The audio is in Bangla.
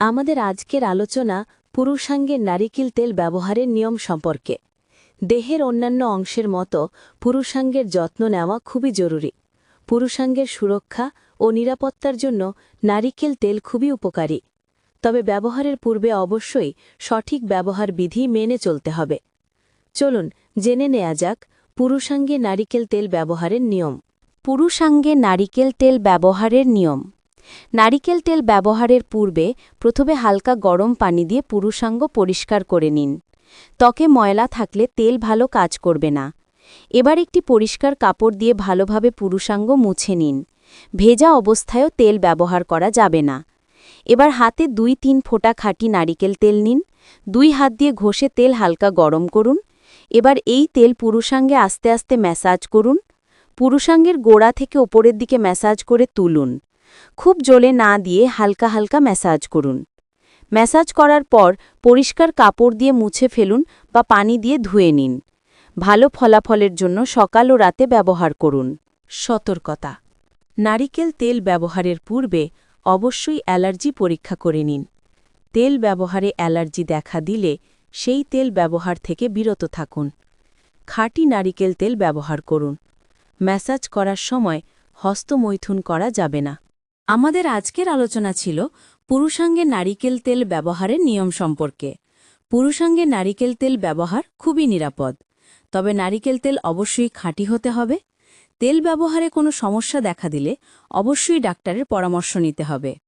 আমাদের আজকের আলোচনা পুরুষাঙ্গে নারিকেল তেল ব্যবহারের নিয়ম সম্পর্কে। দেহের অন্যান্য অংশের মতো পুরুষাঙ্গের যত্ন নেওয়া খুবই জরুরি। পুরুষাঙ্গের সুরক্ষা ও নিরাপত্তার জন্য নারিকেল তেল খুবই উপকারী। তবে ব্যবহারের পূর্বে অবশ্যই সঠিক ব্যবহার বিধি মেনে চলতে হবে। চলুন জেনে নেওয়া যাক পুরুষাঙ্গে নারিকেল তেল ব্যবহারের নিয়ম। পুরুষাঙ্গে নারিকেল তেল ব্যবহারের নিয়ম। নারিকেল তেল ব্যবহারের পূর্বে প্রথমে হালকা গরম পানি দিয়ে পুরুষাঙ্গ পরিষ্কার করে নিন। ত্বকে ময়লা থাকলে তেল ভালো কাজ করবে না। এবার একটি পরিষ্কার কাপড় দিয়ে ভালোভাবে পুরুষাঙ্গ মুছে নিন। ভেজা অবস্থায়ও তেল ব্যবহার করা যাবে না। এবার হাতে দুই তিন ফোঁটা খাঁটি নারিকেল তেল নিন। দুই হাত দিয়ে ঘষে তেল হালকা গরম করুন। এবার এই তেল পুরুষাঙ্গে আস্তে আস্তে ম্যাসাজ করুন। পুরুষাঙ্গের গোড়া থেকে ওপরের দিকে ম্যাসাজ করে তুলুন। খুব জলে না দিয়ে হালকা হালকা ম্যাসাজ করুন। ম্যাসাজ করার পর পরিষ্কার কাপড় দিয়ে মুছে ফেলুন বা পানি দিয়ে ধুয়ে নিন। ভালো ফলাফলের জন্য সকাল ও রাতে ব্যবহার করুন। সতর্কতা। নারিকেল তেল ব্যবহারের পূর্বে অবশ্যই অ্যালার্জি পরীক্ষা করে নিন। তেল ব্যবহারে অ্যালার্জি দেখা দিলে সেই তেল ব্যবহার থেকে বিরত থাকুন। খাঁটি নারিকেল তেল ব্যবহার করুন। ম্যাসাজ করার সময় হস্তমৈথুন করা যাবে না। আমাদের আজকের আলোচনা ছিল পুরুষাঙ্গে নারিকেল তেল ব্যবহারের নিয়ম সম্পর্কে। পুরুষাঙ্গে নারিকেল তেল ব্যবহার খুবই নিরাপদ। তবে নারিকেল তেল অবশ্যই খাঁটি হতে হবে। তেল ব্যবহারে কোনো সমস্যা দেখা দিলে অবশ্যই ডাক্তারের পরামর্শ নিতে হবে।